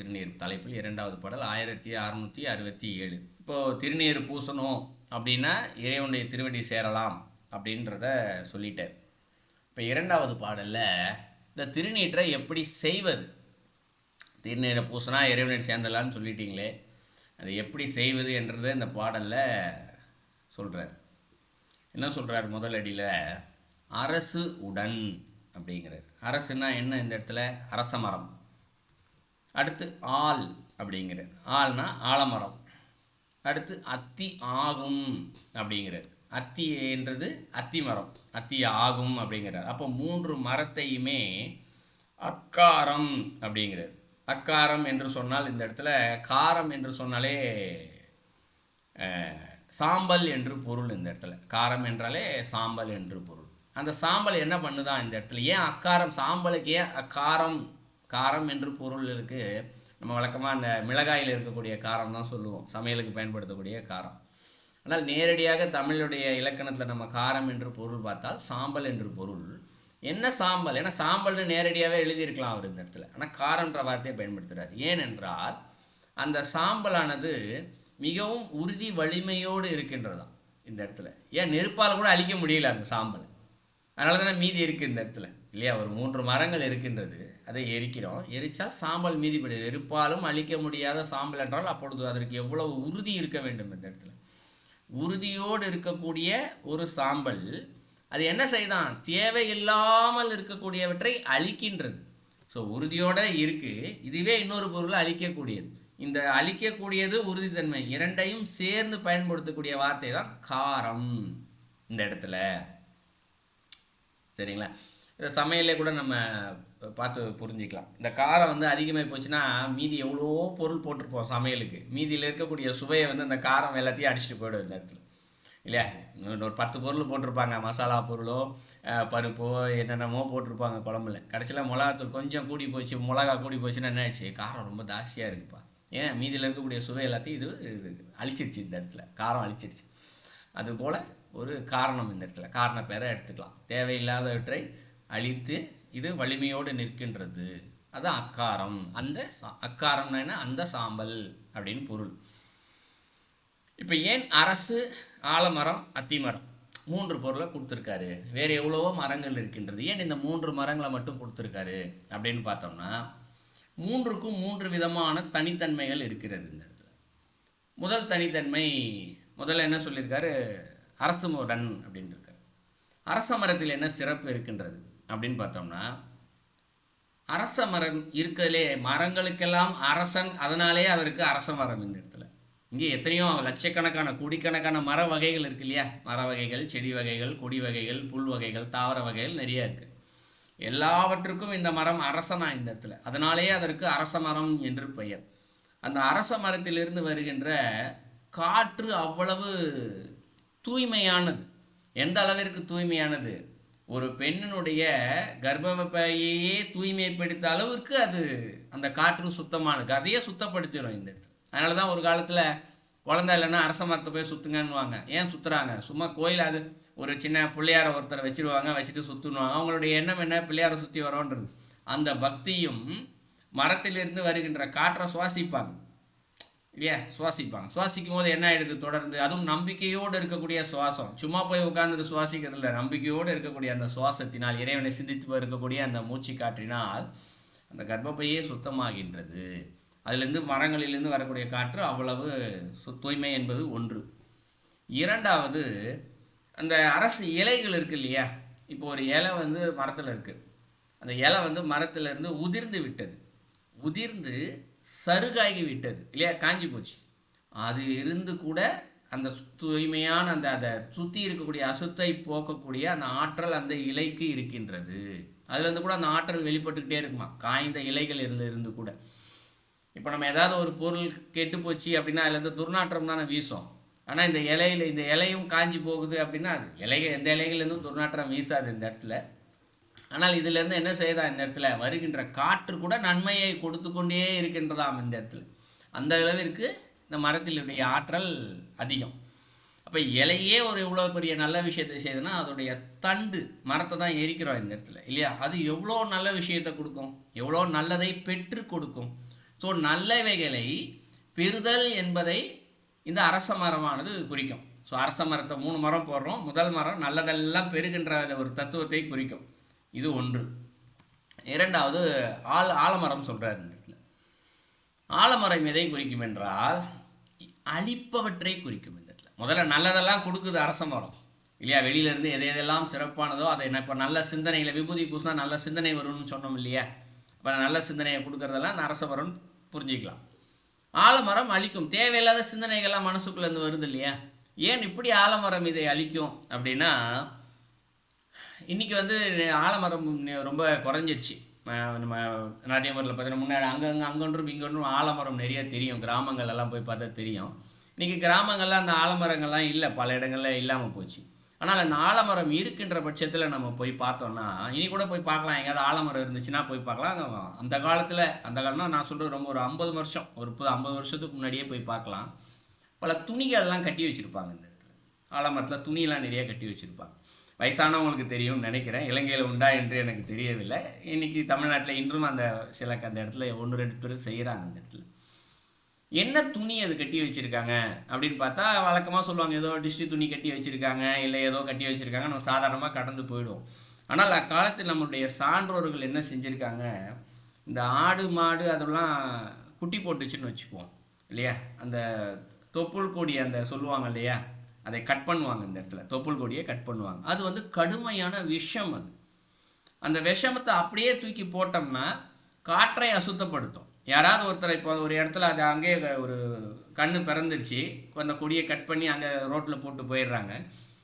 திருநீர் தலைப்பில் இரண்டாவது பாடல் ஆயிரத்தி அறுநூற்றி அறுபத்தி ஏழு. இப்போது திருநீர் பூசணும் அப்படின்னா இறைவனுடைய திருவடி சேரலாம் அப்படின்றத சொல்லிட்டேன் இப்போ இரண்டாவது பாடலில் இந்த திருநீற்றை எப்படி செய்வது? திருநீரை பூசினா இறைவனை சேர்ந்தலான்னு சொல்லிட்டீங்களே அதை எப்படி செய்வது என்றதை இந்த பாடலில் சொல்கிறார் என்ன சொல்கிறார் முதலடியில் அரசு உடன் அப்படிங்கிறார். அரசுனா என்ன இந்த இடத்துல? அரச மரம். அடுத்து ஆல் அப்படிங்கிறது ஆல்னா ஆலமரம். அடுத்து அத்தி ஆகும் அப்படிங்கிறது அத்தி என்றது அத்தி மரம். அத்தி ஆகும் அப்படிங்கிறார். அப்போ மூன்று மரத்தையுமே அக்காரம் அப்படிங்கிறது அக்காரம் என்று சொன்னால் இந்த இடத்துல காரம் என்று சொன்னாலே சாம்பல் என்று பொருள் இந்த இடத்துல. காரம் என்றாலே சாம்பல் என்று பொருள். அந்த சாம்பல் என்ன பண்ணுதான் இந்த இடத்துல? ஏன் அக்காரம் சாம்பலுக்கு ஏன் அக்காரம் காரம் என்று பொருள் இருக்குது நம்ம வழக்கமாக அந்த மிளகாயில் இருக்கக்கூடிய காரம் தான் சொல்லுவோம். சமையலுக்கு பயன்படுத்தக்கூடிய காரம். ஆனால் நேரடியாக தமிழுடைய இலக்கணத்தில் நம்ம காரம் என்று பொருள் பார்த்தால் சாம்பல் என்று பொருள். என்ன சாம்பல்? ஏன்னா சாம்பல்னு நேரடியாகவே எழுதியிருக்கலாம் அவர் இந்த இடத்துல. ஆனால் காரன்ற வார்த்தையை பயன்படுத்துகிறார் ஏனென்றால் அந்த சாம்பலானது மிகவும் உறுதி வலிமையோடு இருக்கின்றதாம் இந்த இடத்துல. ஏன்? நெருப்பால் கூட அழிக்க முடியல அந்த சாம்பல். அதனால தானே மீதி இருக்குது இந்த இடத்துல. இல்லையா? ஒரு மூன்று மரங்கள் இருக்கின்றது. அதை எரிக்கிறோம். எரிச்சால் சாம்பல் மீதிப்படுது. எரிப்பாலும் அழிக்க முடியாத சாம்பல் என்றால் அப்பொழுது அதற்கு எவ்வளவு உறுதி இருக்க வேண்டும் இந்த இடத்துல. உறுதியோடு இருக்கக்கூடிய ஒரு சாம்பல் அது என்ன செய்தான்? தேவையில்லாமல் இருக்கக்கூடியவற்றை அழிக்கின்றது. ஸோ உறுதியோட இருக்குது இதுவே இன்னொரு பொருளை அழிக்கக்கூடியது. இந்த அழிக்கக்கூடியது உறுதித்தன்மை. இரண்டையும் சேர்ந்து பயன்படுத்தக்கூடிய வார்த்தை தான் காரம் இந்த இடத்துல. சரிங்களா இதை சமையலே கூட நம்ம பார்த்து புரிஞ்சிக்கலாம். இந்த காரம் வந்து அதிகமாக போச்சுன்னா மீதி எவ்வளோ பொருள் போட்டிருப்போம் சமையலுக்கு. மீதியில் இருக்கக்கூடிய சுவையை வந்து அந்த காரம் எல்லாத்தையும் அடிச்சுட்டு போயிடும் இந்த இடத்துல. இல்லையா? ஒரு பத்து பொருள் போட்டிருப்பாங்க. மசாலா பொருளோ பருப்போ என்னென்னமோ போட்டிருப்பாங்க குழம்புல. கடைசியில் மிளகாத்தூள் கொஞ்சம் கூடி போச்சு மிளகா கூடி போச்சுன்னா என்ன ஆயிடுச்சு? காரம் ரொம்ப ஜாஸ்தியாக இருக்குப்பா. ஏன் மீதியில் இருக்கக்கூடிய சுவை எல்லாத்தையும் இது இது அழிச்சிருச்சு இந்த இடத்துல. காரம் அழிச்சிருச்சு. அதுபோல் ஒரு காரணம் இந்த இடத்துல. காரண பேரை எடுத்துக்கலாம். தேவையில்லாதவற்றை அழித்து இது வலிமையோடு நிற்கின்றது. அது அக்காரம். அந்த சா- அக்காரம்னா என்ன? அந்த சாம்பல் அப்படின்னு பொருள். இப்போ ஏன் அரசு ஆலமரம் அத்திமரம் மூன்று பொருளை கொடுத்துருக்காரு? வேறு எவ்வளவோ மரங்கள் இருக்கின்றது. ஏன் இந்த மூன்று மரங்களை மட்டும் கொடுத்துருக்காரு அப்படின்னு பார்த்தோம்னா மூன்றுக்கும் மூன்று விதமான தனித்தன்மைகள் இருக்கிறது இந்த இடத்துல. முதல் தனித்தன்மை முதல்ல என்ன சொல்லியிருக்காரு? அரசு முடன் அப்படின்னு இருக்கார். அரச மரத்தில் என்ன சிறப்பு இருக்கின்றது? அப்படின்னு பார்த்தோம்னா அரச மரம் இருக்கிறதுலே மரங்களுக்கெல்லாம் அரசன் அதனாலே அதற்கு அரச மரம் இந்த இடத்துல. இங்கே எத்தனையோ லட்சக்கணக்கான கோடிக்கணக்கான மர வகைகள் இருக்கு இல்லையா? மர வகைகள் செடி வகைகள் கொடி வகைகள் புல் வகைகள் தாவர வகைகள் நிறைய இருக்குது எல்லாவற்றுக்கும் இந்த மரம் அரசனா இந்த இடத்துல. அதனாலேயே அதற்கு அரச மரம் என்று பெயர். அந்த அரச மரத்திலிருந்து வருகின்ற காற்று அவ்வளவு தூய்மையானது. எந்த அளவிற்கு தூய்மையானது? ஒரு பெண்ணினுடைய கர்ப்பப்பையே தூய்மைப்படுத்த அளவிற்கு அது அந்த காற்று சுத்தமானது. அதையே சுத்தப்படுத்திடும் இந்த இடத்துல. அதனால தான் ஒரு காலத்தில் குழந்தை இல்லைன்னா அரச மரத்தை போய் சுத்துங்கன்னுவாங்க. ஏன் சுத்துறாங்க? சும்மா கோயில் அது ஒரு சின்ன பிள்ளையார ஒருத்தரை வச்சிருவாங்க வச்சுட்டு சுற்றுனுவாங்க அவங்களுடைய எண்ணம் என்ன? பிள்ளையாரை சுற்றி வரோன்றது. அந்த பக்தியும் மரத்திலிருந்து வருகின்ற காற்றை சுவாசிப்பாங்க. இல்லையா சுவாசிப்பாங்க சுவாசிக்கும் போது என்ன ஆயிடுது தொடர்ந்து? அதுவும் நம்பிக்கையோடு இருக்கக்கூடிய சுவாசம். சும்மா போய் உட்கார்ந்துட்டு சுவாசிக்கிறது இல்லை நம்பிக்கையோடு இருக்கக்கூடிய அந்த சுவாசத்தினால் இறைவனை சிந்தித்து இருக்கக்கூடிய அந்த மூச்சு காற்றினால் அந்த கர்ப்பப்பையே சுத்தமாகின்றது. அதிலிருந்து மரங்களிலிருந்து வரக்கூடிய காற்று அவ்வளவு சு தூய்மை என்பது ஒன்று. இரண்டாவது அந்த அரசு இலைகள் இருக்கு இல்லையா? இப்போ ஒரு இலை வந்து மரத்தில் இருக்குது அந்த இலை வந்து மரத்துலேருந்து உதிர்ந்து விட்டது. உதிர்ந்து சருகாகி விட்டது இல்லையா? காஞ்சி போச்சு. அது இருந்து கூட அந்த தூய்மையான அந்த அதை சுற்றி இருக்கக்கூடிய அசுத்தை போக்கக்கூடிய அந்த ஆற்றல் அந்த இலைக்கு இருக்கின்றது. அதுலேருந்து கூட அந்த ஆற்றல் வெளிப்பட்டுக்கிட்டே இருக்குமா? காய்ந்த இலைகள் இருந்து இருந்து கூட. இப்போ நம்ம ஏதாவது ஒரு பொருள் கெட்டு போச்சு அப்படின்னா அதுலேருந்து துர்நாற்றம் தானே வீசும். ஆனால் இந்த இலையில இந்த இலையும் காஞ்சி போகுது அப்படின்னா அது இலைகள் எந்த இலைகள்லேருந்தும் துர்நாற்றம் வீசாது இந்த இடத்துல. ஆனால் இதிலிருந்து என்ன செய்யுதா இந்த இடத்துல? வருகின்ற காற்று கூட நன்மையை கொடுத்து கொண்டே இருக்கின்றதாம் இந்த இடத்துல. அந்த அளவிற்கு இந்த மரத்தினுடைய ஆற்றல் அதிகம். அப்போ இலையே ஒரு இவ்வளோ பெரிய நல்ல விஷயத்தை செய்யுதுன்னா அதோடைய தண்டு மரத்தை தான் எரிக்கிறோம் இந்த இடத்துல இல்லையா? அது எவ்வளோ நல்ல விஷயத்தை கொடுக்கும்? எவ்வளோ நல்லதை பெற்று கொடுக்கும்? ஸோ நல்லவைகளை பெறுதல் என்பதை இந்த அரச மரமானது குறிக்கும். ஸோ அரச மரத்தை மூணு மரம் போடுறோம். முதல் மரம் நல்லதெல்லாம் பெறுகின்ற ஒரு தத்துவத்தை குறிக்கும். இது ஒன்று. இரண்டாவது ஆள் ஆலமரம் சொல்கிறார் இந்த இடத்துல. ஆலமரம் எதை குறிக்கும் என்றால் அழிப்பவற்றை குறிக்கும் இந்த இடத்துல. முதல்ல நல்லதெல்லாம் கொடுக்குது அரச மரம் இல்லையா வெளியிலேருந்து எது எதெல்லாம் சிறப்பானதோ அதை என்ன இப்போ நல்ல சிந்தனையில் விபூதி பூசினா நல்ல சிந்தனை வரும்னு சொன்னோம் இல்லையா? இப்போ நல்ல சிந்தனையை கொடுக்கறதெல்லாம் அந்த அரச மரம் புரிஞ்சிக்கலாம். ஆலமரம் அழிக்கும். தேவையில்லாத சிந்தனைகள்லாம் மனசுக்குள்ளேருந்து வருது இல்லையா? ஏன் இப்படி ஆலமரம் இதை அழிக்கும் அப்படின்னா இன்னைக்கு வந்து ஆலமரம் ரொம்ப குறைஞ்சிருச்சு நம்ம நாட்டியமரில் பார்த்தீங்கன்னா முன்னாடி அங்கங்கே அங்கொன்றும் இங்கொன்றும் ஆலமரம் நிறைய தெரியும். கிராமங்கள் எல்லாம் போய் பார்த்தா தெரியும். இன்றைக்கி கிராமங்களில் அந்த ஆலமரங்கள்லாம் இல்லை. பல இடங்களில் இல்லாமல் போச்சு. ஆனால் அந்த ஆலமரம் இருக்கின்ற பட்சத்தில் நம்ம போய் பார்த்தோம்னா இனி கூட போய் பார்க்கலாம். எங்கேயாவது ஆலமரம் இருந்துச்சுன்னா போய் பார்க்கலாம். அந்த காலத்தில் அந்த காலம்னா நான் சொல்கிறது ரொம்ப ஒரு ஐம்பது வருஷம். ஒரு ஐம்பது வருஷத்துக்கு முன்னாடியே போய் பார்க்கலாம். பல துணிகள்லாம் கட்டி வச்சுருப்பாங்க இந்த இடத்துல. ஆலமரத்தில் துணியெல்லாம் நிறைய கட்டி வச்சுருப்பாங்க. வயசானவங்களுக்கு தெரியும்னு நினைக்கிறேன். இலங்கையில் உண்டா என்று எனக்கு தெரியவில்லை. இன்னைக்கு தமிழ்நாட்டில் இன்றும் அந்த சில அந்த இடத்துல ஒன்று ரெண்டு பேர் செய்கிறாங்க அந்த இடத்துல. என்ன துணி அது கட்டி வச்சுருக்காங்க அப்படின்னு பார்த்தா வழக்கமாக சொல்லுவாங்க ஏதோ டிஷ்டி துணி கட்டி வச்சுருக்காங்க இல்லை ஏதோ கட்டி வச்சுருக்காங்க நம்ம சாதாரணமாக கடந்து போயிடுவோம். ஆனால் அக்காலத்தில் நம்மளுடைய சான்றோர்கள் என்ன செஞ்சுருக்காங்க? இந்த ஆடு மாடு அதெல்லாம் குட்டி போட்டுச்சுன்னு வச்சுக்குவோம் இல்லையா? அந்த தொப்புள் கொடி அந்த சொல்லுவாங்க இல்லையா? அதை கட் பண்ணுவாங்க இந்த இடத்துல. தொப்புள் கொடியை கட் பண்ணுவாங்க. அது வந்து கடுமையான விஷம் அது. அந்த விஷமத்தை அப்படியே தூக்கி போட்டோம்னா காற்றை அசுத்தப்படுத்தும். யாராவது ஒருத்தர் இப்போ ஒரு இடத்துல அது அங்கேயே ஒரு கண்ணு பிறந்துடுச்சு. அந்த கொடியை கட் பண்ணி அங்கே ரோட்டில் போட்டு போயிடுறாங்க.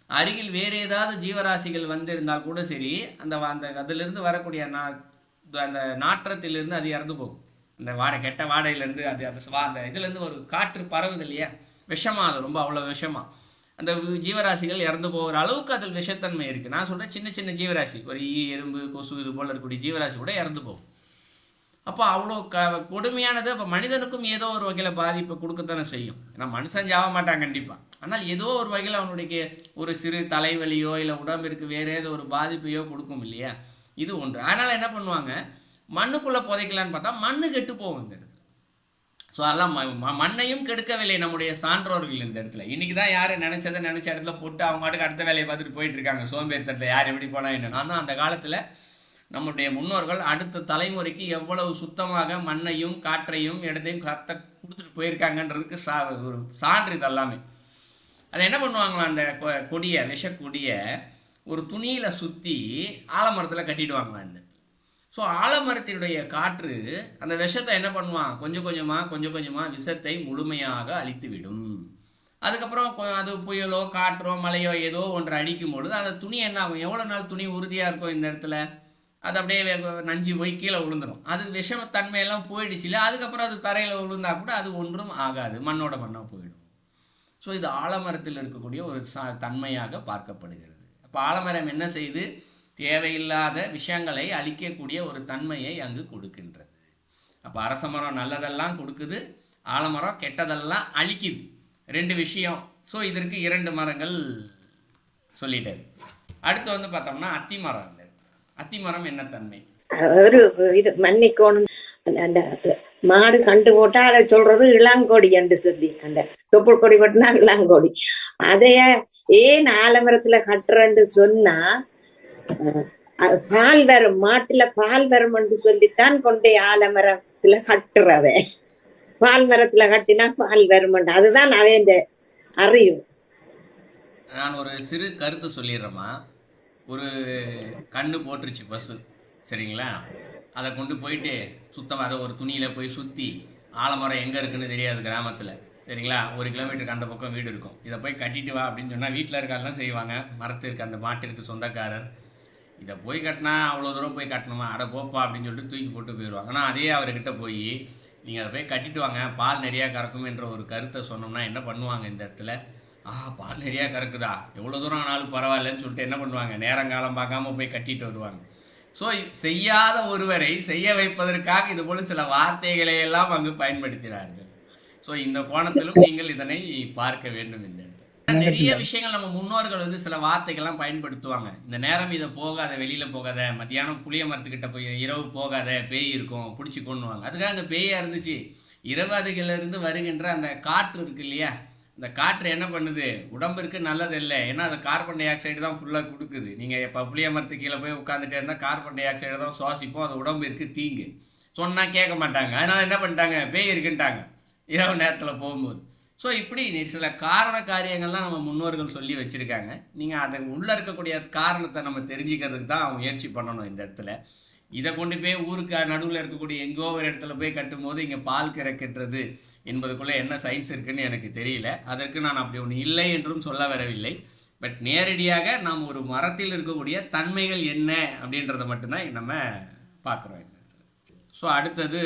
அருகில் வேறு ஏதாவது ஜீவராசிகள் வந்து இருந்தால் கூட சரி அந்த அந்த அதிலிருந்து வரக்கூடிய நா அந்த நாற்றத்திலிருந்து அது இறந்து போகும். அந்த வாடை கெட்ட வாடையிலேருந்து அது அந்த அந்த இதுலேருந்து ஒரு காற்று பரவுது இல்லையா? விஷமா அது ரொம்ப அவ்வளோ விஷமா. அந்த ஜீவராசிகள் இறந்து போகிற அளவுக்கு அதில் விஷத்தன்மை இருக்குது நான் சொல்கிறேன் சின்ன சின்ன ஜீவராசி. ஒரு ஈ எறும்பு கொசு இது போல் இருக்கக்கூடிய ஜீவராசி கூட இறந்து போகும். அப்போ அவ்வளோ க கொடுமையானது அப்போ மனிதனுக்கும் ஏதோ ஒரு வகையில் பாதிப்பை கொடுக்கத்தானே செய்யும். ஏன்னா மனுஷன் சாவ மாட்டான் கண்டிப்பாக ஆனால் ஏதோ ஒரு வகையில் அவனுடைய ஒரு சிறு தலைவலியோ இல்லை உடம்பிற்கு வேறு ஏதோ ஒரு பாதிப்பையோ கொடுக்கும் இல்லையா? இது ஒன்று. அதனால் என்ன பண்ணுவாங்க? மண்ணுக்குள்ளே புதைக்கலான்னு பார்த்தா மண்ணு கெட்டு போகும் இந்த இடத்துல ஸோ அதெல்லாம் ம- ம- மண்ணையும் கெடுக்கவில்லை நம்முடைய சான்றோர்கள் இந்த இடத்துல. இன்னைக்கு தான் யார் நினைச்சதை நினைச்ச இடத்துல போட்டு அவங்க பாட்டுக்கு அடுத்த வேலையை பார்த்துட்டு போயிட்டு இருக்காங்க. சோம்பேறித்தனத்தில் யார் எப்படி போனால் என்ன? ஆனால் அந்த காலத்தில் நம்முடைய முன்னோர்கள் அடுத்த தலைமுறைக்கு எவ்வளவு சுத்தமாக மண்ணையும் காற்றையும் இடத்தையும் கத்த கொடுத்துட்டு போயிருக்காங்கன்றதுக்கு சா ஒரு சான்று இது எல்லாமே. அதை என்ன பண்ணுவாங்களாம் அந்த கொ- கொடியை விஷக்கொடியை ஒரு துணியில் சுற்றி ஆலமரத்தில் கட்டிடுவாங்களாம் இந்த ஸோ ஆலமரத்தினுடைய காற்று அந்த விஷத்தை என்ன பண்ணுவான்? கொஞ்சம் கொஞ்சமாக கொஞ்சம் கொஞ்சமாக விஷத்தை முழுமையாக அழித்து விடும் அதுக்கப்புறம் அது புயலோ காற்றோ மழையோ ஏதோ ஒன்று அடிக்கும் பொழுது அந்த துணி என்ன ஆகும்? எவ்வளோ நாள் துணி உறுதியாக இருக்கும் இந்த இடத்துல? அது அப்படியே நஞ்சு போய் கீழே விழுந்துடும் அது விஷமத்தன்மையெல்லாம் போயிடுச்சு இல்லை அதுக்கப்புறம் அது தரையில் விழுந்தா கூட அது ஒன்றும் ஆகாது. மண்ணோட மண்ணாக போயிடும். ஸோ இது ஆலமரத்தில் இருக்கக்கூடிய ஒரு சா தன்மையாக பார்க்கப்படுகிறது. அப்போ ஆலமரம் என்ன செய்யுது தேவையில்லாத விஷயங்களை அழிக்கக்கூடிய ஒரு தன்மையை அங்கு கொடுக்கின்றது. அப்போ அரச மரம் நல்லதெல்லாம் கொடுக்குது ஆலமரம் கெட்டதெல்லாம் அழிக்குது. ரெண்டு விஷயம். ஸோ இதற்கு இரண்டு மரங்கள் சொல்லிட்டாரு அடுத்து வந்து பார்த்தோம்னா அத்தி மரம். அத்தி மரம் என்ன தன்மை? ஒரு இது மன்னிக்கோணும். அந்த- மாடு கண்டு போட்டா அதை சொல்றது இளங்கோடி என்று சொல்லி. அந்த தொப்புள் கொடி போட்டுனா இளங்கோடி. அதைய ஏன் ஆலமரத்துல கட்டுறன்னு சொன்னா பால் வரும் மாட்டுல பால் வரும் என்று சொல்லித்தான் கொண்டே ஆலமரத்துல கட்டுறவ. பால் மரத்துல கட்டினா பால் வரும் அதுதான் அவன் அறிவு. நான் ஒரு சிறு கருத்து சொல்லிடுறேம்மா. ஒரு கண்ணு போட்டுருச்சு பஸ்ஸு சரிங்களா? அதை கொண்டு போயிட்டு சுத்தமாக அதை ஒரு துணியில் போய் சுற்றி ஆலமரம் எங்கே இருக்குன்னு தெரியாது கிராமத்தில் சரிங்களா? ஒரு கிலோமீட்டருக்கு அந்த பக்கம் வீடு இருக்கும். இதை போய் கட்டிட்டு வா அப்படின்னு சொன்னால் வீட்டில் இருக்காலாம் செய்வாங்க. மரத்திற்கு அந்த மாட்டிற்கு சொந்தக்காரர். இதை போய் கட்டினா அவ்வளோ தூரம் போய் கட்டணுமா? அட போப்பா அப்படின்னு சொல்லிட்டு தூக்கி போட்டு போயிடுவாங்க. ஆனால் அதே அவர்கிட்ட போய் நீங்கள் அதை போய் கட்டிட்டு வாங்க. பால் நிறையா கறக்கும் என்ற ஒரு கருத்தை சொன்னோம்னா என்ன பண்ணுவாங்க இந்த இடத்துல? ஆ பால் நிறையா கறக்குதா? எவ்வளோ தூரம் ஆனாலும் பரவாயில்லன்னு சொல்லிட்டு என்ன பண்ணுவாங்க? நேரங்காலம் பார்க்காம போய் கட்டிட்டு வருவாங்க. ஸோ செய்யாத ஒருவரை செய்ய வைப்பதற்காக இது போல சில வார்த்தைகளை எல்லாம் அங்கு பயன்படுத்தினார்கள். ஸோ இந்த கோணத்திலும் நீங்கள் இதனை பார்க்க வேண்டும் இந்த இடத்துல. நிறைய விஷயங்கள் நம்ம முன்னோர்கள் வந்து சில வார்த்தைகள்லாம் பயன்படுத்துவாங்க. இந்த நேரம் இதை போகாத வெளியில போகாத மத்தியானம் புளிய மரத்துக்கிட்ட போய் இரவு போகாத பேய் இருக்கும் பிடிச்சி கொண்டுவாங்க அதுக்காக அந்த பேயா இருந்துச்சு. இரவாதிகள் இருந்து வருகின்ற அந்த காற்று இருக்கு இல்லையா? இந்த காற்று என்ன பண்ணுது? உடம்பிற்கு நல்லது இல்லை ஏன்னா அது கார்பன் டை ஆக்சைடு தான் ஃபுல்லாக கொடுக்குது. நீங்கள் இப்போ புளிய மரத்து கீழே போய் உட்காந்துட்டே இருந்தால் கார்பன் டை ஆக்சைடு தான் சுவாசிப்போம். அது உடம்பிற்கு தீங்கு. சொன்னால் கேட்க மாட்டாங்க. அதனால என்ன பண்ணிட்டாங்க? பேய் இருக்குன்ட்டாங்க. இரவு நேரத்தில் போகும்போது. ஸோ இப்படி சில காரண காரியங்கள்லாம் நம்ம முன்னோர்கள் சொல்லி வச்சுருக்காங்க. நீங்கள் அதை உள்ளே இருக்கக்கூடிய காரணத்தை நம்ம தெரிஞ்சுக்கிறதுக்கு தான் முயற்சி பண்ணணும் இந்த இடத்துல. இதை கொண்டு போய் ஊருக்கு நடுவில் இருக்கக்கூடிய எங்கோ ஒரு இடத்துல போய் கட்டும்போது இங்கே பால் கிறக்கின்றது என்பதுக்குள்ளே என்ன சயின்ஸ் இருக்குன்னு எனக்கு தெரியல. அதற்கு நான் அப்படி ஒன்று இல்லை என்றும் சொல்ல வரவில்லை. பட் நேரடியாக நாம் ஒரு மரத்தில் இருக்கக்கூடிய தன்மைகள் என்ன அப்படின்றத மட்டும்தான் நம்ம பார்க்குறோம் ஸோ அடுத்தது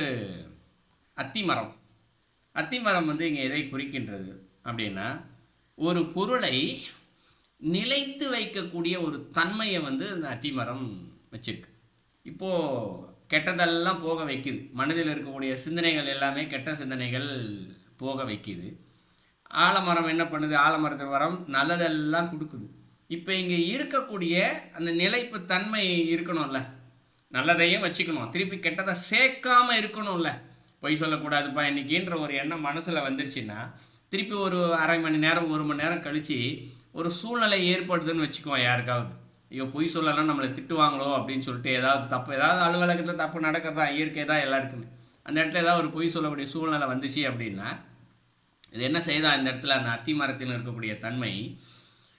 அத்தி மரம் அத்திமரம் வந்து இங்கே எதை குறிக்கின்றது அப்படின்னா ஒரு பொருளை நிலைத்து வைக்கக்கூடிய ஒரு தன்மையை வந்து அந்த அத்திமரம் வச்சிருக்கு. இப்போது கெட்டதெல்லாம் போக வைக்குது. மனதில் இருக்கக்கூடிய சிந்தனைகள் எல்லாமே கெட்ட சிந்தனைகள் போக வைக்குது. ஆலமரம் என்ன பண்ணுது? ஆலமரத்து மரம் நல்லதெல்லாம் கொடுக்குது. இப்போ இங்கே இருக்கக்கூடிய அந்த நிலைப்பு தன்மை இருக்கணும்ல. நல்லதையும் வச்சுக்கணும். திருப்பி கெட்டதை சேர்க்காம இருக்கணும்ல. பொய் சொல்லக்கூடாதுப்பா. இன்னைக்கின்ற ஒரு எண்ணம் மனசில் வந்துருச்சுன்னா திருப்பி ஒரு அரை மணி நேரம் ஒரு மணி நேரம் கழித்து ஒரு சூழ்நிலை ஏற்படுதுன்னு வச்சுக்குவோம் யாருக்காவது. ஐயோ பொய் சொல்லலாம் நம்மளை திட்டுவாங்களோ அப்படின்னு சொல்லிட்டு ஏதாவது தப்பு ஏதாவது அலுவலகத்தில் தப்பு நடக்கிறதா இயற்கை தான் எல்லாருக்குமே. அந்த இடத்துல ஏதாவது ஒரு பொய் சொல்லக்கூடிய சூழ்நிலை வந்துச்சு அப்படின்னா இது என்ன செய்தா இந்த இடத்துல அந்த அத்தி மரத்தில் இருக்கக்கூடிய தன்மை?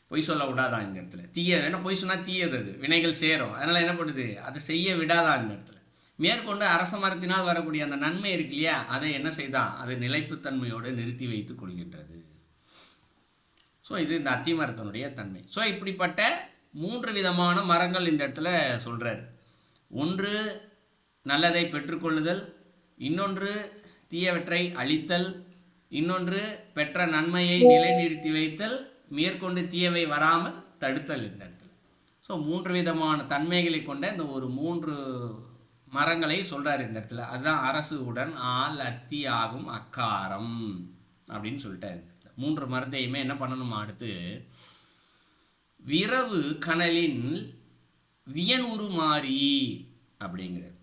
பொய் சொல்ல விடாதான் இந்த இடத்துல? தீய ஏன்னா பொய் சொன்னால் தீயது அது. வினைகள் சேரும். அதனால் என்ன பண்ணுது? அதை செய்ய விடாதான் இந்த இடத்துல? மேற்கொண்டு அரச மரத்தினால் வரக்கூடிய அந்த நன்மை இருக்கு இல்லையா? அதை என்ன செய்தான் அது நிலைப்புத்தன்மையோடு நிறுத்தி வைத்துக் கொள்கின்றது. ஸோ இது இந்த அத்தி மரத்தினுடைய தன்மை. ஸோ இப்படிப்பட்ட மூன்று விதமான மரங்கள் இந்த இடத்துல சொல்றாரு. ஒன்று நல்லதை பெற்றுக்கொள்ளுதல் இன்னொன்று தீயவற்றை அழித்தல் இன்னொன்று பெற்ற நன்மையை நிலைநிறுத்தி வைத்தல் மேற்கொண்டு தீயவை வராமல் தடுத்தல் இந்த இடத்துல. ஸோ மூன்று விதமான தன்மைகளை கொண்ட இந்த ஒரு மூன்று மரங்களை சொல்றாரு இந்த இடத்துல. அதுதான் அரசு உடன் ஆள் அத்தி ஆகும் அக்காரம் அப்படின்னு சொல்லிட்டாரு. இந்த இடத்துல மூன்று மரத்தையுமே என்ன பண்ணணுமா அடுத்து? விரவு கனலின் வியன் உருமாறி அப்படிங்கிறார்.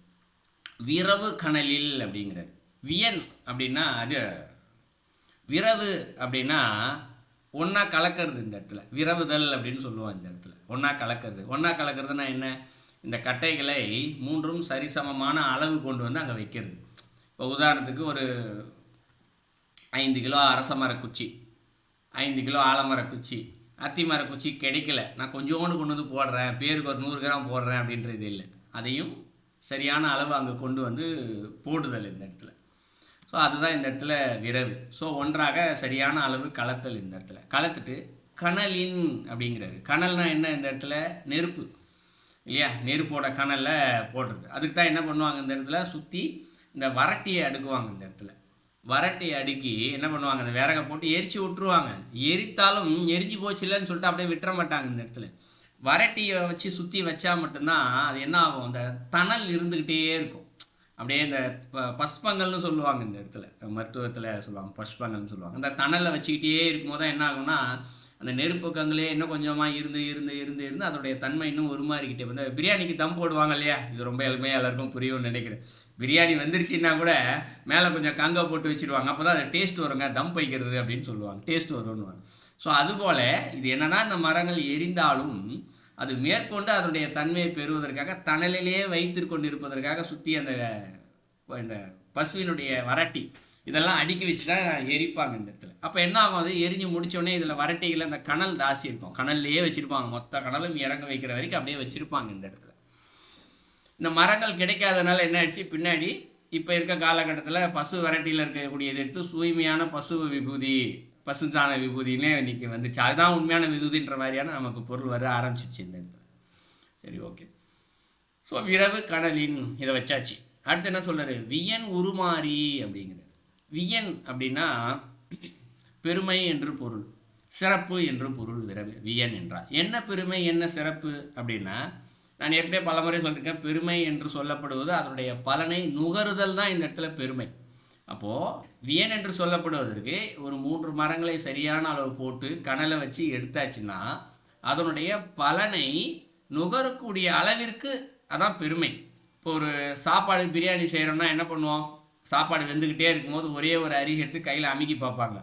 விரவு கனலில் அப்படிங்கிறார். வியன் அப்படின்னா அது விரவு அப்படின்னா ஒன்றா கலக்கிறது இந்த இடத்துல. விரவுதல் அப்படின்னு சொல்லுவோம் இந்த இடத்துல. ஒன்றா கலக்கிறது. ஒன்றா கலக்கிறதுனா என்ன? இந்த கட்டைகளை மூன்றும் சரிசமமான அளவு கொண்டு வந்து அங்கே வைக்கிறது. இப்போ உதாரணத்துக்கு ஒரு ஐந்து கிலோ அரச மரக்குச்சி குச்சி ஐந்து கிலோ ஆலமர குச்சி அத்தி மரக்குச்சி கிடைக்கல. நான் கொஞ்சோண்டு கொண்டு வந்து போடுறேன் பேருக்கு ஒரு நூறு கிராம் போடுறேன் அப்படின்றது இல்லை. அதையும் சரியான அளவு அங்கே கொண்டு வந்து போடுதல் இந்த இடத்துல. ஸோ அதுதான் இந்த இடத்துல விரவு. ஸோ ஒன்றாக சரியான அளவு கலத்தல் இந்த இடத்துல. கலத்துட்டு கனலின் அப்படிங்கிறாரு. கனல்னால் என்ன இந்த இடத்துல? நெருப்பு. இல்லையா? நெருப்போட கணலில் போடுறது அதுக்கு தான் என்ன பண்ணுவாங்க இந்த இடத்துல? சுற்றி இந்த வரட்டியை அடுக்குவாங்க இந்த இடத்துல. வரட்டி அடுக்கி என்ன பண்ணுவாங்க? அந்த விறகை போட்டு எரிச்சு விட்டுருவாங்க. எரித்தாலும் எரிஞ்சு போச்சு இல்லைன்னு சொல்லிட்டு அப்படியே விட்டுற மாட்டாங்க இந்த இடத்துல. வரட்டியை வச்சு சுற்றி வச்சா மட்டும்தான் அது என்ன ஆகும்? அந்த தணல் இருந்துக்கிட்டே இருக்கும். அப்படியே இந்த ப- பஸ்பங்கள்னு சொல்லுவாங்க இந்த இடத்துல. மருத்துவத்தில் சொல்லுவாங்க பஸ்பங்கள்னு சொல்லுவாங்க. அந்த தணலை வச்சுக்கிட்டே இருக்கும்போது தான் என்ன ஆகும்னா அந்த நெருப்பக்கங்களே இன்னும் கொஞ்சமாக இருந்து இருந்து இருந்து இருந்து அதோடைய தன்மை இன்னும் உருமாறிக்கிட்டே வந்து பிரியாணிக்கு தம் போடுவாங்க இல்லையா? இது ரொம்ப எளிமையாக எல்லாருக்கும் புரியும்னு நினைக்கிறேன். பிரியாணி வந்துருச்சுன்னா கூட மேலே கொஞ்சம் கங்க போட்டு வச்சிருவாங்க. அப்போ தான் அது டேஸ்ட் வருங்க. தம் வைக்கிறது அப்படின்னு சொல்லுவாங்க. டேஸ்ட் வரும்னுவாங்க ஸோ அதுபோல் இது என்னென்னா இந்த மரங்கள் எரிந்தாலும் அது மேற்கொண்டு அதனுடைய தன்மையை பெறுவதற்காக தணலிலேயே வைத்து கொண்டிருப்பதற்காக சுற்றி அந்த இந்த பசுவினுடைய வரட்டி இதெல்லாம் அடுக்கி வச்சு தான் எரிப்பாங்க இந்த இடத்துல. அப்போ என்ன ஆகும்? அது எரிஞ்சு முடிச்சோடனே இதில் வரட்டியில் அந்த கனல் தாசி இருக்கும். கனல்லையே வச்சுருப்பாங்க. மொத்த கனலும் இறங்க வைக்கிற வரைக்கும் அப்படியே வச்சுருப்பாங்க இந்த இடத்துல. இந்த மரங்கள் கிடைக்காதனால என்ன ஆயிடுச்சு? பின்னாடி இப்போ இருக்க காலகட்டத்தில் பசு வரட்டியில் இருக்கக்கூடியது எடுத்து தூய்மையான பசு விபூதி பசுஞ்சாண விபூதினே இன்றைக்கி வந்துச்சு. அதுதான் உண்மையான விபூதின்ற மாதிரியான நமக்கு பொருள் வர ஆரம்பிச்சிருச்சு இந்த இடத்துல. சரி ஓகே. ஸோ விரவு கடலின் இதை வச்சாச்சு. அடுத்து என்ன சொல்கிறாரு வியன் உருமாறி அப்படிங்கிறது வியன் அப்படின்னா பெருமை என்று பொருள். சிறப்பு என்று பொருள் விரவி வியன் என்றால் என்ன பெருமை என்ன சிறப்பு அப்படின்னா நான் ஏற்கனவே பலமுறை சொல்லியிருக்கேன் பெருமை என்று சொல்லப்படுவது அதனுடைய பலனை நுகருதல் தான் இந்த இடத்துல பெருமை. அப்போது வியன் என்று சொல்லப்படுவதற்கு ஒரு மூன்று மரங்களை சரியான அளவு போட்டு கணலை வச்சு எடுத்தாச்சுன்னா அதனுடைய பலனை நுகரக்கூடிய அளவிற்கு அதான் பெருமை. இப்போ ஒரு சாப்பாடு பிரியாணி செய்கிறோம்னா என்ன பண்ணுவோம்? சாப்பாடு வெந்துக்கிட்டே இருக்கும்போது ஒரே ஒரு அரிசி எடுத்து கையில் அமுக்கி பார்ப்பாங்க.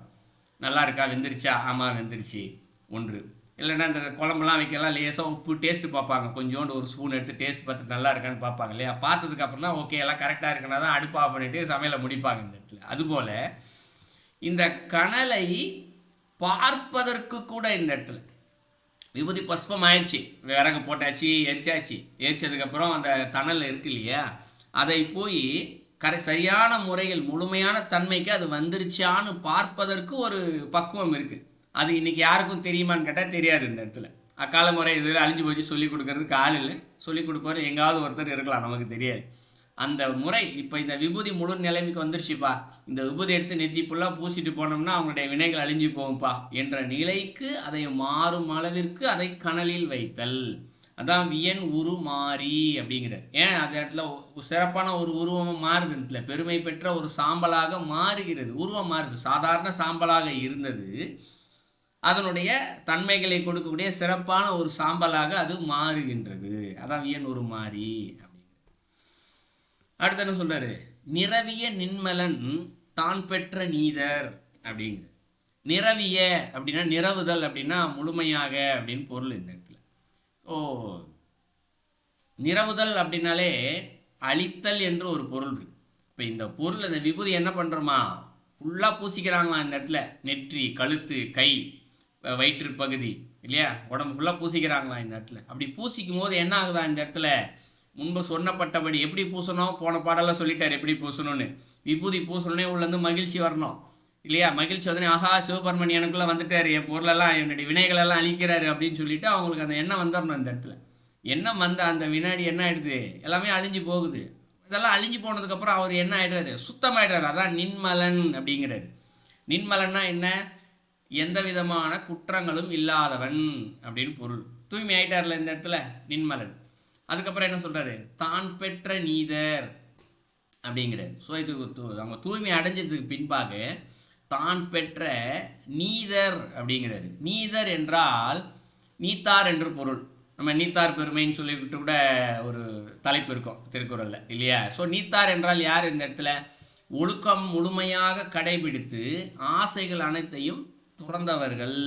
நல்லா இருக்கா வெந்துருச்சா? ஆமாம் வெந்துருச்சு. ஒன்று. இல்லைன்னா இந்த குழம்புலாம் வைக்கலாம். லேசாக உப்பு டேஸ்ட்டு பார்ப்பாங்க. கொஞ்சோண்டு ஒரு ஸ்பூன் எடுத்து டேஸ்ட் பார்த்து நல்லா இருக்கான்னு பார்ப்பாங்க இல்லையா? பார்த்ததுக்கு அப்புறம் தான் ஓகே எல்லாம் கரெக்டாக இருக்குன்னா தான் அடுப்பு ஆஃப் பண்ணிவிட்டு சமையலை முடிப்பாங்க இந்த இடத்துல. அதுபோல் இந்த கனலை பார்ப்பதற்கு கூட இந்த இடத்துல. விபூதி பஸ்பம் ஆயிடுச்சு. விறகு போட்டாச்சு எரிச்சாச்சு. எரிச்சதுக்கப்புறம் அந்த தணல் இருக்கு இல்லையா? அதை போய் கரை சரியான முறையில் முழுமையான தன்மைக்கு அது வந்துருச்சான்னு பார்ப்பதற்கு ஒரு பக்குவம் இருக்கு. அது இன்னைக்கு யாருக்கும் தெரியுமான்னு கேட்டால் தெரியாது இந்த இடத்துல. அக்கால முறை இதில் அழிஞ்சு போச்சு சொல்லிக் கொடுக்கறதுக்கு ஆள் இல்லை. சொல்லி கொடுப்பாரு எங்காவது ஒருத்தர் இருக்கலாம் நமக்கு தெரியாது. அந்த முறை இப்போ இந்த விபூதி முழு நிலைமைக்கு வந்துருச்சுப்பா. இந்த விபூதி எடுத்து நெத்தி ஃபுல்லாக பூசிட்டு போனோம்னா அவங்களுடைய வினைகள் அழிஞ்சு போகும்ப்பா என்ற நிலைக்கு அதை மாறும் அளவிற்கு அதை கனலில் வைத்தல். அதான் வியன் உரு மாறி அப்படிங்கிறார். ஏன்? அந்த இடத்துல சிறப்பான ஒரு உருவம் மாறுது. இடத்துல பெருமை பெற்ற ஒரு சாம்பலாக மாறுகிறது. உருவம் மாறுது. சாதாரண சாம்பலாக இருந்தது. அதனுடைய தன்மைகளை கொடுக்கக்கூடிய சிறப்பான ஒரு சாம்பலாக அது மாறுகின்றது. அதான் வியன் ஒரு மாறி அப்படிங்கிறது அடுத்து என்ன சொல்றாரு? நிறவிய நின்மலன் தான் பெற்ற நீதர் அப்படிங்கிறது நிறவிய அப்படின்னா நிறவுதல் அப்படின்னா முழுமையாக அப்படின்னு பொருள் இந்த ஓ நிறவுதல் அப்படின்னாலே அழித்தல் என்று ஒரு பொருள் இருக்கு. இப்போ இந்த பொருள் இந்த விபூதி என்ன பண்ணுறோமா ஃபுல்லாக பூசிக்கிறாங்களாம் இந்த இடத்துல. நெற்றி கழுத்து கை வயிற்று பகுதி இல்லையா? உடம்பு ஃபுல்லாக பூசிக்கிறாங்களாம் இந்த இடத்துல. அப்படி பூசிக்கும் போது என்ன ஆகுதா இந்த இடத்துல? முன்பு சொன்னப்பட்டபடி எப்படி பூசணும்? போன பாடலாம் சொல்லிட்டார் எப்படி பூசணும்னு. விபூதி பூசணுன்னே உள்ளேருந்து மகிழ்ச்சி வரணும். இல்லையா? மகிழ்ச்சி வந்து ஆஹா சிவபெருமன் எனக்குள்ளே வந்துட்டார். என் பொருளெல்லாம் என்னுடைய வினைகளெல்லாம் அழிக்கிறாரு. அப்படின்னு சொல்லிட்டு அவங்களுக்கு அந்த எண்ணம் வந்துடணும் அந்த இடத்துல. எண்ணம் வந்த அந்த வினாடி என்ன ஆயிடுது? எல்லாமே அழிஞ்சு போகுது. இதெல்லாம் அழிஞ்சு போனதுக்கப்புறம் அவர் என்ன ஆயிடுறாரு? சுத்தமாயிடுறாரு. அதான் நின்மலன் அப்படிங்கிறாரு. நின்மலன்னா என்ன? எந்த விதமான குற்றங்களும் இல்லாதவன் அப்படின்னு பொருள். தூய்மை ஆயிட்டார்ல இந்த இடத்துல நின்மலன். அதுக்கப்புறம் என்ன சொல்றாரு? தான் பெற்ற நீதர் அப்படிங்கிறார். ஸோ இது அவங்க தூய்மை அடைஞ்சதுக்கு பின்பாக தான் பெற்ற நீதர் அப்படிங்கிறாரு. நீதர் என்றால் நீத்தார் என்று பொருள். நம்ம நீத்தார் பெருமைன்னு சொல்லிக்கிட்டு கூட ஒரு தலைப்பு இருக்கும் திருக்குறளில் இல்லையா? ஸோ நீத்தார் என்றால் யார் இந்த இடத்துல? ஒழுக்கம் முழுமையாக கடைபிடித்து ஆசைகள் அனைத்தையும் துறந்தவர்கள்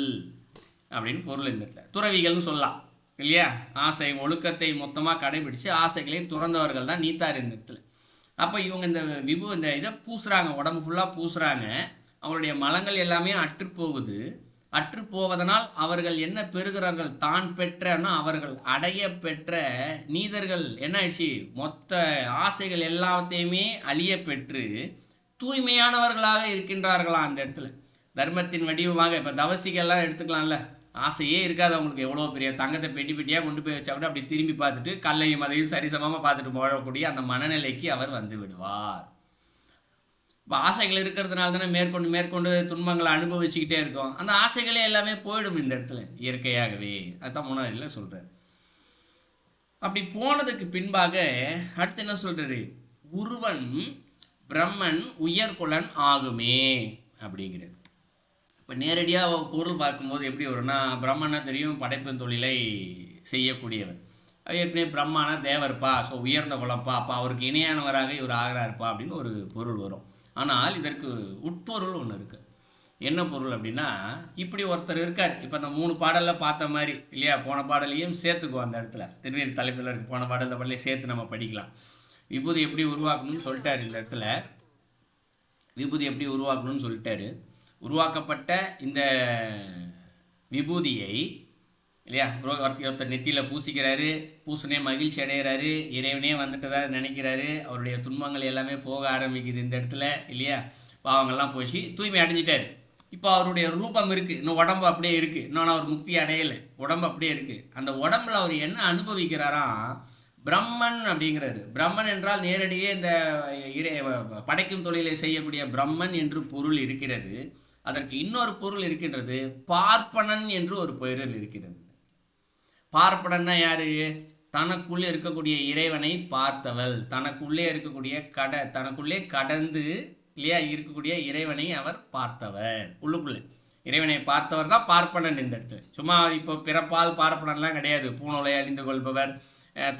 அப்படின்னு பொருள் இந்த இடத்துல. துறவிகள்னு சொல்லலாம் இல்லையா? ஆசை ஒழுக்கத்தை மொத்தமாக கடைபிடிச்சு ஆசைகளை துறந்தவர்கள் தான் நீத்தார் இந்த இடத்துல. அப்போ இவங்க இந்த விபு இந்த இதை பூசுகிறாங்க உடம்பு ஃபுல்லாக பூசுகிறாங்க அவருடைய மலங்கள் எல்லாமே அற்றுப்போகுது. அற்று போவதனால் அவர்கள் என்ன பெறுகிறார்கள்? தான் பெற்றனா அவர்கள் அடைய பெற்ற நீதர்கள் என்ன ஆயிடுச்சு? மொத்த ஆசைகள் எல்லாத்தையுமே அழிய பெற்று தூய்மையானவர்களாக இருக்கின்றார்களா அந்த இடத்துல. தர்மத்தின் வடிவமாக இப்போ தவசிகள்லாம் எடுத்துக்கலாம்ல. ஆசையே இருக்காது அவங்களுக்கு. எவ்வளோ பெரிய தங்கத்தை பெட்டி பெட்டியாக கொண்டு போய் வச்சா கூட அப்படி திரும்பி பார்த்துட்டு கல்லையும் அதையும் சரிசமமாக பார்த்துட்டு போகக்கூடிய அந்த மனநிலைக்கு அவர் வந்து விடுவார். ஆசைகள் இருக்கிறதுனால தானே மேற்கொண்டு மேற்கொண்டு துன்பங்களை அனுபவிச்சுக்கிட்டே இருக்கோம். அந்த ஆசைகளே எல்லாமே போயிடும் இந்த இடத்துல இயற்கையாகவே. அதுதான் மூணாவதுல சொல்றாரு. அப்படி போனதுக்கு பின்பாக அடுத்து என்ன சொல்றாரு? உருவன் பிரம்மன் உயர்குலன் ஆகுமே அப்படிங்கிறது இப்போ நேரடியாக பொருள் பார்க்கும்போது எப்படி வரும்னா பிரம்மனா தெரியும் படைப்பின் தொழிலை செய்யக்கூடியவர் ஏற்கனவே பிரம்மானா தேவர்ப்பா ஸோ உயர்ந்த குலப்பா அப்போ அவருக்கு இணையானவராக இவர் ஆகிறாருப்பா அப்படின்னு ஒரு பொருள் வரும். ஆனால் இதற்கு உட்பொருள் ஒன்று இருக்குது என்ன பொருள் அப்படின்னா இப்படி ஒருத்தர் இருக்கார். இப்போ அந்த மூணு பாடலில் பார்த்த மாதிரி இல்லையா? போன பாடலையும் சேர்த்துக்குவோம் அந்த இடத்துல. திருநீர் தலைப்பில் இருக்கு போன பாடல் இந்த பாடலையும் சேர்த்து நம்ம படிக்கலாம். விபூதி எப்படி உருவாக்கணும்னு சொல்லிட்டார் இந்த இடத்துல. விபூதி எப்படி உருவாக்கணும்னு சொல்லிட்டாரு. உருவாக்கப்பட்ட இந்த விபூதியை இல்லையா? ஒரு- ஒருத்தர் நெத்தியில் பூசிக்கிறாரு பூசுனே மகிழ்ச்சி அடைகிறாரு இறைவனே வந்துட்டதா நினைக்கிறாரு அவருடைய துன்பங்கள் எல்லாமே போக ஆரம்பிக்குது இந்த இடத்துல இல்லையா? பாவங்கள்லாம் போச்சு தூய்மை அடைஞ்சிட்டாரு. இப்போ அவருடைய ரூபம் இருக்குது இன்னும் உடம்பு அப்படியே இருக்குது இன்னும் அவர் முக்தி அடையலை உடம்பு அப்படியே இருக்குது அந்த உடம்புல அவர் என்ன அனுபவிக்கிறாராம் பிரம்மன் அப்படிங்கிறாரு. பிரம்மன் என்றால் நேரடியே இந்த இறை படைக்கும் தொழிலை செய்யக்கூடிய பிரம்மன் என்று பொருள் இருக்கிறது. அதற்கு இன்னொரு பொருள் இருக்கின்றது பார்ப்பனன் என்று ஒரு பெயரில் இருக்கிறது. பார்ப்பனன்னா யாரு? தனக்குள்ளே இருக்கக்கூடிய இறைவனை பார்த்தவள். தனக்குள்ளே இருக்கக்கூடிய கட தனக்குள்ளே கடந்து இல்லையா இருக்கக்கூடிய இறைவனை அவர் பார்த்தவர். உள்ளுக்குள்ள. இறைவனை பார்த்தவர் தான் பார்ப்பனன் இந்த இடத்துல. சும்மா இப்போ பிறப்பால் பார்ப்பனன்லாம் கிடையாது. பூணூலை அணிந்து கொள்பவர்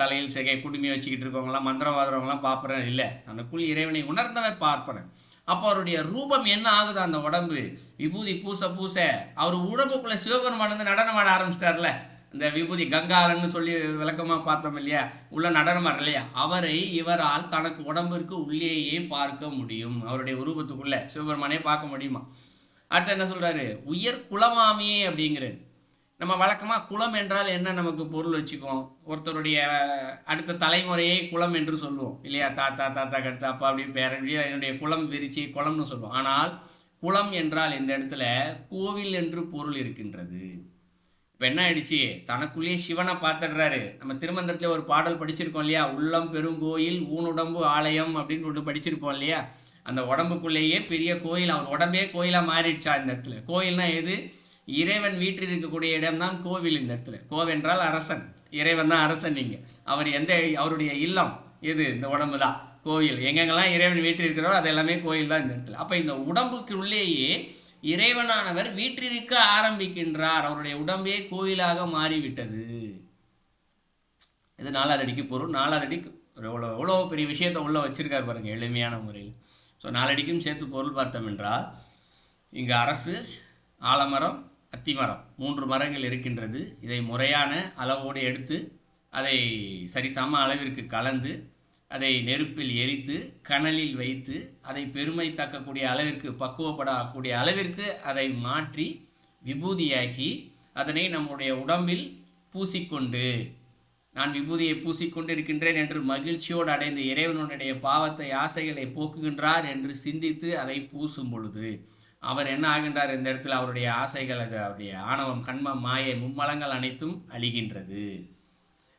தலையில் சிகை குடுமி வச்சுக்கிட்டு இருக்கவங்களாம் மந்திரவாதவங்களாம் பார்ப்பனர் இல்லை. தனக்குள் இறைவனை உணர்ந்தவர் பார்ப்பனன் அப்போ அவருடைய ரூபம் என்ன ஆகுது அந்த உடம்பு? விபூதி பூச பூச. அவர் உடம்புக்குள்ளே சிவபெருமான் வந்து நடனம் ஆட ஆரம்பிச்சிட்டார்ல. இந்த விபூதி கங்காரன்னு சொல்லி விளக்கமாக பார்த்தோம் இல்லையா? உள்ள நடனமார் இல்லையா? அவரை இவரால் தனக்கு உடம்பிற்கு உள்ளேயே பார்க்க முடியும். அவருடைய உருவத்துக்குள்ள சிவபெருமானே பார்க்க முடியுமா? அடுத்து என்ன சொல்கிறாரு உயர் குலமாமியே அப்படிங்கிறது நம்ம வழக்கமாக குலம் என்றால் என்ன நமக்கு பொருள் வச்சுக்குவோம்? ஒருத்தருடைய அடுத்த தலைமுறையை குலம் என்று சொல்லுவோம். இல்லையா? தாத்தா தாத்தா கடுத்து அப்பா அப்படி பேரன் என்னுடைய குலம் விரிச்சி குலம்னு சொல்லுவோம். ஆனால் குலம் என்றால் இந்த இடத்துல கோவில் என்று பொருள் இருக்கின்றது. இப்போ என்ன ஆயிடுச்சு? தனக்குள்ளேயே சிவனை பார்த்துடுறாரு. நம்ம திருமந்திரத்தில் ஒரு பாடல் படிச்சிருக்கோம் இல்லையா? உள்ளம் பெருங்கோயில் ஊனுடம்பு ஆலயம் அப்படின்னு சொல்லிட்டு படிச்சிருப்போம் இல்லையா? அந்த உடம்புக்குள்ளேயே பெரிய கோயில் அவர் உடம்பே கோயிலாக மாறிடுச்சா இந்த இடத்துல? கோயில்னா எது? இறைவன் வீட்டில் இருக்கக்கூடிய இடம்தான் கோவில் இந்த இடத்துல. கோவென்றால் அரசன். இறைவன் தான் அரசன் நீங்கள் அவர் எந்த அவருடைய இல்லம் எது? இந்த உடம்பு தான். கோயில். எங்கெங்கெல்லாம் இறைவன் வீட்டில் இருக்கிறோ அது எல்லாமே கோயில் தான் இந்த இடத்துல. அப்போ இந்த உடம்புக்குள்ளேயே இறைவனானவர் வீற்றிருக்க ஆரம்பிக்கின்றார். அவருடைய உடம்பே கோயிலாக மாறிவிட்டது. இது நாலாவது பொருள். நாலாவது எவ்வளோ எவ்வளோ பெரிய விஷயத்தை உள்ள வச்சிருக்கார் பாருங்க எளிமையான முறையில். ஸோ நாலடிக்கும் சேர்த்து பொருள் பார்த்தோம் என்றால் இங்கு அரசு ஆலமரம் அத்திமரம் மூன்று மரங்கள் இருக்கின்றது. இதை முறையான அளவோடு எடுத்து அதை சரிசம அளவிற்கு கலந்து அதை நெருப்பில் எரித்து கனலில் வைத்து அதை பெருமை தக்கக்கூடிய அளவிற்கு பக்குவப்படக்கூடிய அளவிற்கு அதை மாற்றி விபூதியாக்கி அதனை நம்முடைய உடம்பில் பூசிக்கொண்டு நான் விபூதியை பூசிக்கொண்டு இருக்கின்றேன் என்று மகிழ்ச்சியோடு அடைந்த இறைவனுடைய பாவத்தை ஆசைகளை போக்குகின்றார் என்று சிந்தித்து அதை பூசும் பொழுது அவர் என்ன ஆகின்றார் இந்த இடத்துல? அவருடைய ஆசைகள் அது அவருடைய ஆணவம் கண்மம் மாயை மும்மலங்கள் அனைத்தும் அழிகின்றது.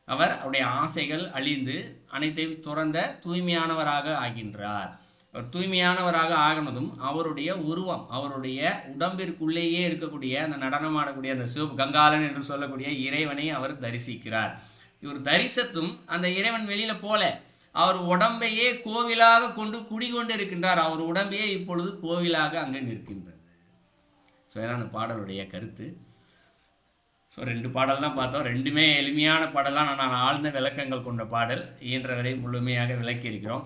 அவர் அவருடைய ஆசைகள் அழிந்து அனைத்தையும் துறந்த தூய்மையானவராக ஆகின்றார். அவர் தூய்மையானவராக ஆகினதும் அவருடைய உருவம் அவருடைய உடம்பிற்குள்ளேயே இருக்கக்கூடிய அந்த நடனமாடக்கூடிய அந்த சிவப்பு கங்காளன் என்று சொல்லக்கூடிய இறைவனை அவர் தரிசிக்கிறார். இவர் தரிசத்தும் அந்த இறைவன் வெளியில போல அவர் உடம்பையே கோவிலாக கொண்டு குடிகொண்டு இருக்கின்றார் அவர் உடம்பையே இப்பொழுது கோவிலாக அங்கே நிற்கின்றது. ஸோ இதான் அந்த பாடலுடைய கருத்து. ஸோ ரெண்டு பாடல் தான் பார்த்தோம். ரெண்டுமே எளிமையான பாடல் தான். நான் ஆழ்ந்த விளக்கங்கள் கொண்ட பாடல். இயன்றவரை முழுமையாக விளக்கி இருக்கிறோம்